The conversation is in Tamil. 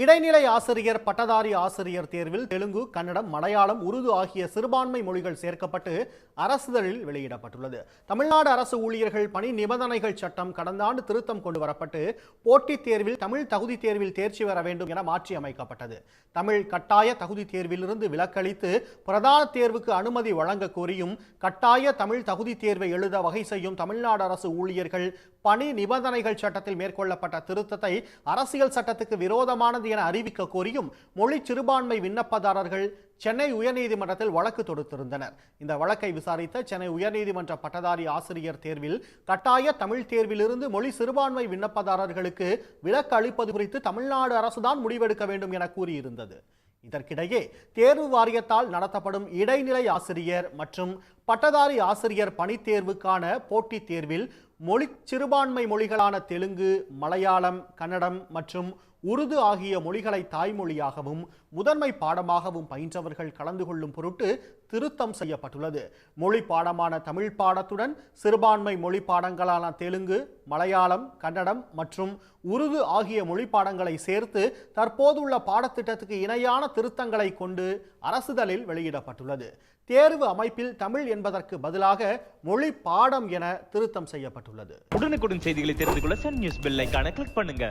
இடைநிலை ஆசிரியர் பட்டதாரி ஆசிரியர் தேர்வில் தெலுங்கு கன்னடம் மலையாளம் உருது ஆகிய சிறுபான்மை மொழிகள் சேர்க்கப்பட்டு அரசிதழில் வெளியிடப்பட்டுள்ளது. தமிழ்நாடு அரசு ஊழியர்கள் பணி நிபந்தனைகள் சட்டம் கடந்த ஆண்டு திருத்தம் கொண்டு வரப்பட்டு போட்டித் தேர்வில் தமிழ் தகுதி தேர்வில் தேர்ச்சி பெற வேண்டும் என மாற்றி அமைக்கப்பட்டது. தமிழ் கட்டாய தகுதி தேர்விலிருந்து விலக்களித்து பிரதான தேர்வுக்கு அனுமதி வழங்க கோரியும் கட்டாய தமிழ் தகுதி தேர்வை எழுத வகை செய்யும் தமிழ்நாடு அரசு ஊழியர்கள் பணி நிபந்தனைகள் சட்டத்தில் மேற்கொள்ளப்பட்ட திருத்தத்தை அரசியல் சட்டத்துக்கு விரோதமானது என அறிவிக்க கோரியும் மொழி சிறுபான்மை விண்ணப்பதாரர்கள் சென்னை உயர்நீதிமன்றத்தில் வழக்கு தொடுத்திருந்தனர். இந்த வழக்கை விசாரித்த சென்னை உயர்நீதிமன்ற பட்டதாரி ஆசிரியர் தேர்வில் கட்டாய தமிழ் தேர்விலிருந்து மொழி சிறுபான்மை விண்ணப்பதாரர்களுக்கு விலக்கு அளிப்பது குறித்து தமிழ்நாடு அரசுதான் முடிவெடுக்க வேண்டும் என கூறியிருந்தது. இதற்கிடையே தேர்வு வாரியத்தால் நடத்தப்படும் இடைநிலை ஆசிரியர் மற்றும் பட்டதாரி ஆசிரியர் பணித்தேர்வுக்கான போட்டித் தேர்வில் மொழி சிறுபான்மை மொழிகளான தெலுங்கு மலையாளம் கன்னடம் மற்றும் உருது ஆகிய மொழிகளை தாய்மொழியாகவும் முதன்மை பாடமாகவும் பயின்றவர்கள் கலந்து கொள்ளும் பொருட்டு திருத்தம் செய்யப்பட்டுள்ளது. மொழி பாடமான தமிழ் பாடத்துடன் சிறுபான்மை மொழி பாடங்களான தெலுங்கு மலையாளம் கன்னடம் மற்றும் உருது ஆகிய மொழி பாடங்களை சேர்த்து தற்போதுள்ள பாடத்திட்டத்துக்கு இணையான திருத்தங்களை கொண்டு அரசுதலில் வெளியிடப்பட்டுள்ளது. தேர்வு அமைப்பில் தமிழ் என்பதற்கு பதிலாக மொழி பாடம் என திருத்தம் செய்யப்பட்டுள்ளது. உடனுக்குடன் செய்திகளை தெரிந்து கொள்ள சன் நியூஸ் பெல்லைக்கான கிளிக் பண்ணுங்க.